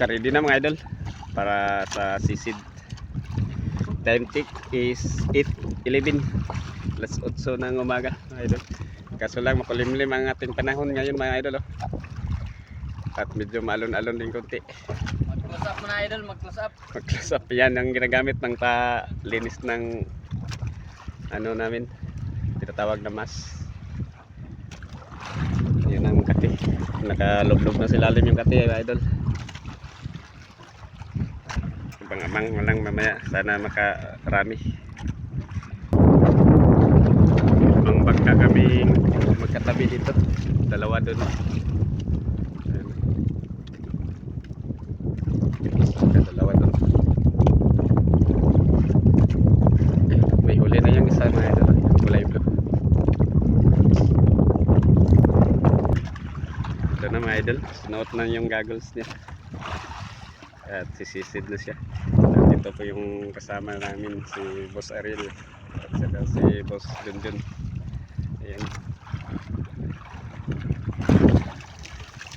Naka-ready na mga idol para sa sisid. Time tick is 8.11 Alas 8 ng umaga mga idol. Kaso lang makulimlim ang ating panahon ngayon mga idol. Oh. At medyo maalon-alon din konti. Mag-close up muna idol, mag-close up. Mag-close up yan ang ginagamit ng palinis ng ano namin tinatawag na mas. Yun ang kati. Nakalublog na sa ilalim yung kati mga idol. Abang-abang mo lang mamaya. Sana makarami. Ang bangka kami magkatabi dito. Dalawa doon. May huli na yung isa mga idol. Kulay blue. Ito na mga idol. Sinuot na yung goggles niya. At sisisid na siya. At ito po yung kasama namin si Boss Ariel. At saka si Boss Junjun. Ayan.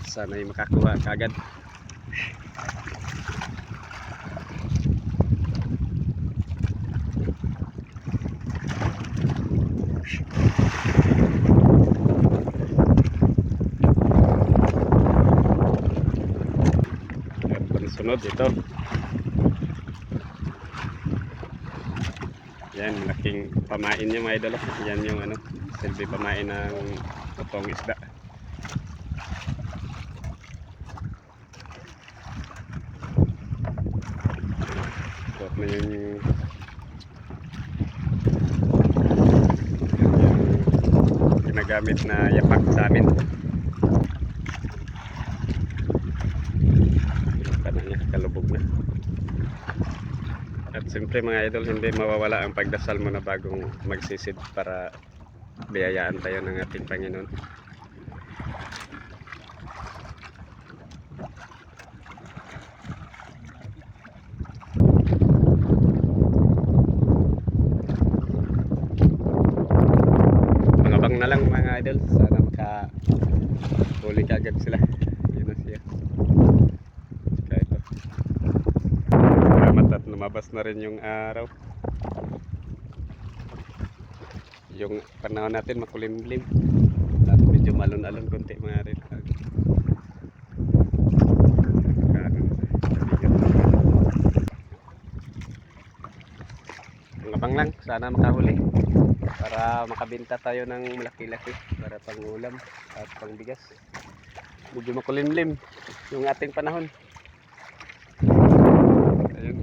Sana ay makakuha kagad. At pansunod ito. Yan, malaking pamain niya mga idol. Yan yung ano, silbi pamain ng utong isda. Suot na yun yung yung ginagamit na yapak sa amin. Kana niya, kalubog na. At siyempre mga idol, hindi mawawala ang pagdasal mo na bagong magsisid para biyayaan tayo ng ating Panginoon. Mangabang na lang mga idol, sana maka huli kagad sila. Yun na siya. Kaya ito. Salamat at lumabas na rin yung araw. Yung panahon natin makulimlim. At medyo malon-alon konti mga rin. Ang abang lang, sana makahuli. Para makabenta tayo ng malaki-laki para pang ulam at pang bigas. Medyo makulimlim yung ating panahon. Ayun,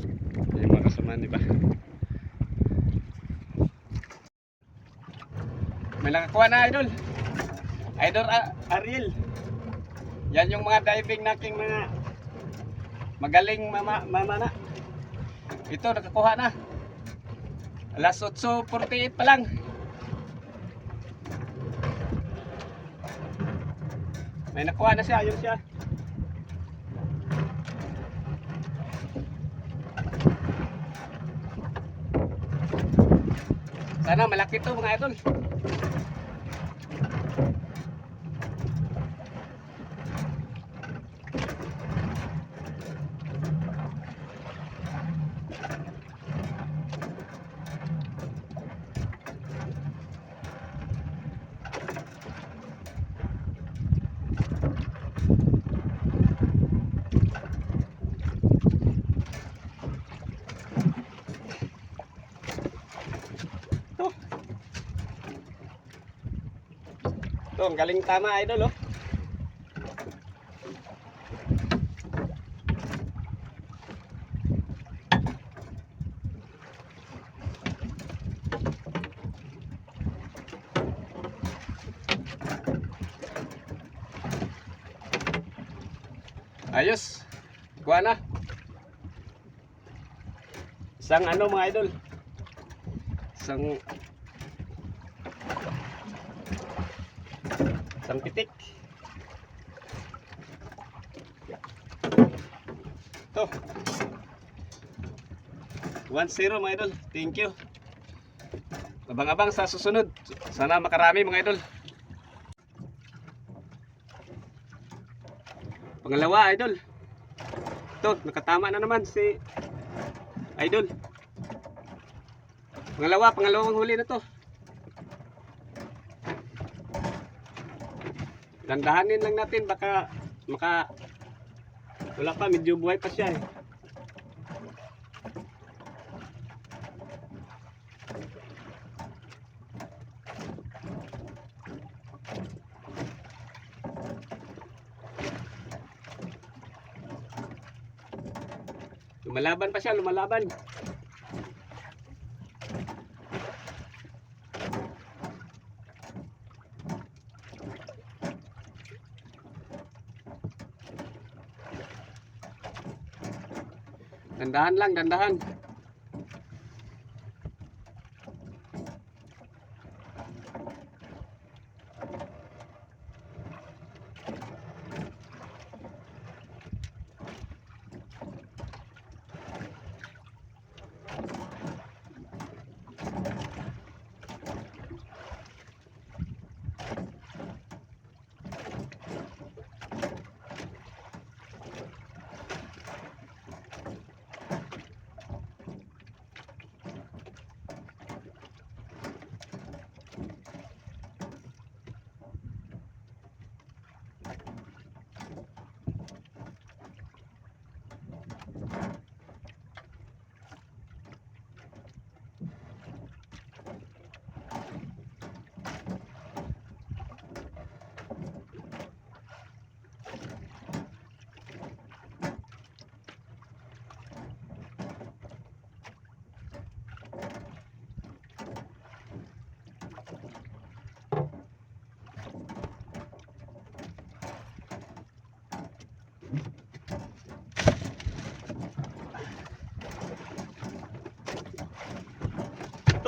kasamaan, di ba? May nakakuha na, idol. Idol A- Ariel. Yan yung mga diving nating mga magaling mama, mama na. Ito, nakakuha na. Alas 8.48 pa lang. May nakuha na siya, yun siya. Sana malaki to mga idol. To. To, ang galing tama idol oh. Ayos. Kuha na. Isang ano mga idol. Isang Isang pitik. To. 1-0 mga idol. Thank you. Abang-abang sa susunod. Sana makarami mga idol. Pangalawa idol. Ito, nakatama na naman si Idol. Pangalawa, pangalawang huli na to. Dandahanin lang natin baka maka wala pa medyo buhay pa siya eh. Lumalaban pa siya, lumalaban. Dandahan lang, dandahan.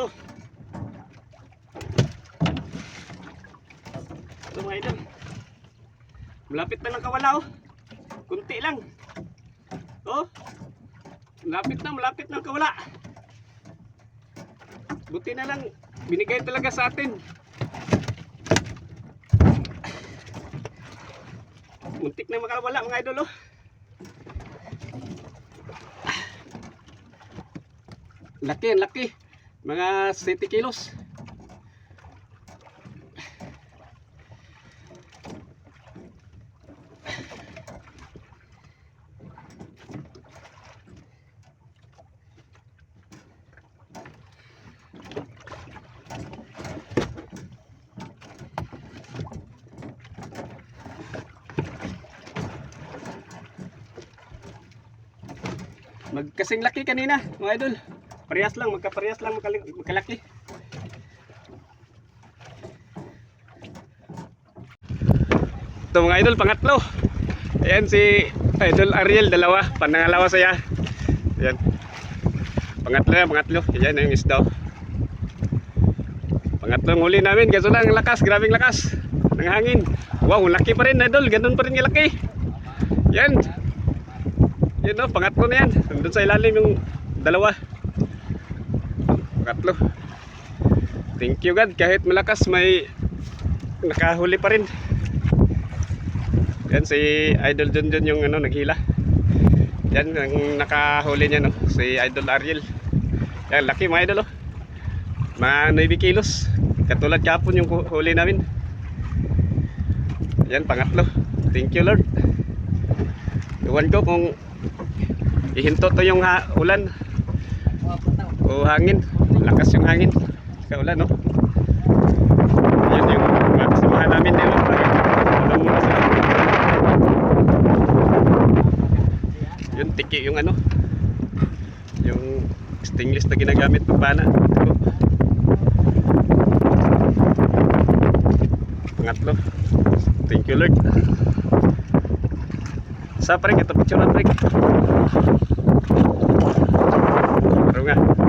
Ito. Ito mga idol. Malapit na lang kawala oh. Kunti lang. Oh. Malapit na, malapit na kawala. Buti na lang binigay talaga sa atin. Muntik na makawala mga idol oh. Laki, laki. Mga 70 kilos. Magkasing laki kanina, mga idol. Parehas lang, magkaparehas lang magkalaki. Ito mga idol, pangatlo. Ayan si Idol Ariel, dalawa. Panangalawa saya. Ayan. Pangatlo yan, pangatlo. Ayan yung isda. oh. Pangatlo ang huli namin. Kaso lang, ang lakas, grabing lakas. Ng hangin. Wow, laki pa rin idol. Ganun pa rin yung laki. Yan. Yan o, pangatlo na yan. Nandun sa ilalim yung dalawa. Pangatlo. Thank you God. Kahit malakas may nakahuli pa rin. Yan si Idol John John yung ano, naghila. Yan ang nakahuli niya no, si Idol Ariel. Yan, laki mga idol oh. Mga 9 kilos. Katulad kapon yung hu- huli namin. Yan, pangatlo. Thank you Lord. Iwan ko kung ihinto to yung ha- ulan o hangin. Lakas yung hangin. Sa ulan no. Yan yung mga kasamahan namin. Ano muna sila. Yun, tiki yung ano. Yung stainless na ginagamit pang pana. Pangatlo. Thank you Lord. Sa pare, ito picture na pare. Pero nga.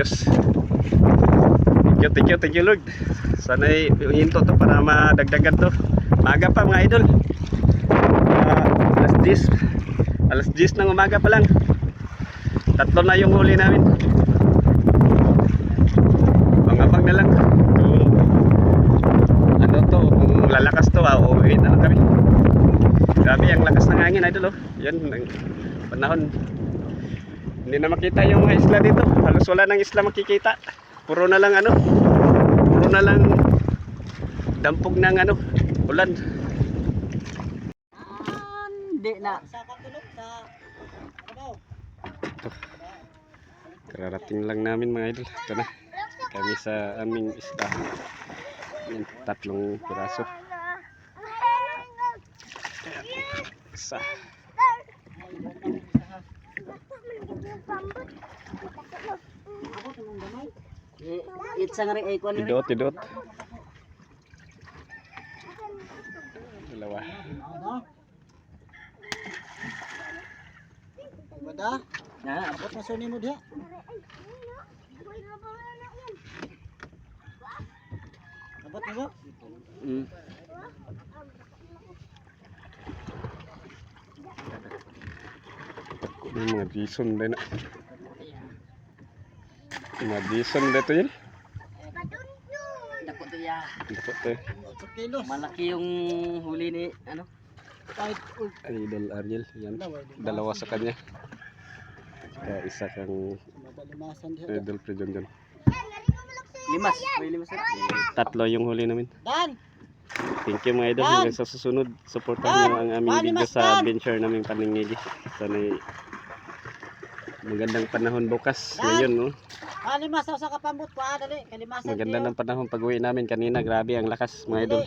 Ayos. Thank you, thank you, thank you Lord. Sana hinto to para madagdagan to. Maaga pa mga idol. Ah, alas 10. Alas 10 ng umaga pa lang. Tatlo na yung huli namin. Pangabang na lang. Kung ano to, kung lalakas to, ah, uuwi na lang kami. idol oh. Yan ang panahon. Hindi na makita yung mga isla dito. Halos wala nang isla makikita. Puro na lang ano. Puro na lang dampog ng ano, ulan. Hindi na. Kararating lang namin mga idol. Ito na. Kami sa aming isla. Yan, tatlong piraso. Isa. It's ang rin ay kuan. Tidot, tidot. Dalawa. Bada, Na, abot na suni mo diha. Abot na ba? Mm. May mga dison din na. Mga dison dito yun. dako to ya. Dito to. 8 kilos. Malaki yung huli ni ano. Idol Ariel. Yan. dalawa. Dalawa sa kanya. Kaya isa kang. Idol Pre John John. Limas. May limas. Tatlo yung huli namin. Dan, Thank you mga idol. Hanggang sa susunod, supportahan niyo ang aming video sa adventure naming paningigi. Sana'y magandang panahon bukas. Ngayon, no? kalimasaw sa kapambot pa dali. Kalimasan Maganda ng panahon pag uwi namin kanina. Grabe ang lakas mga idol.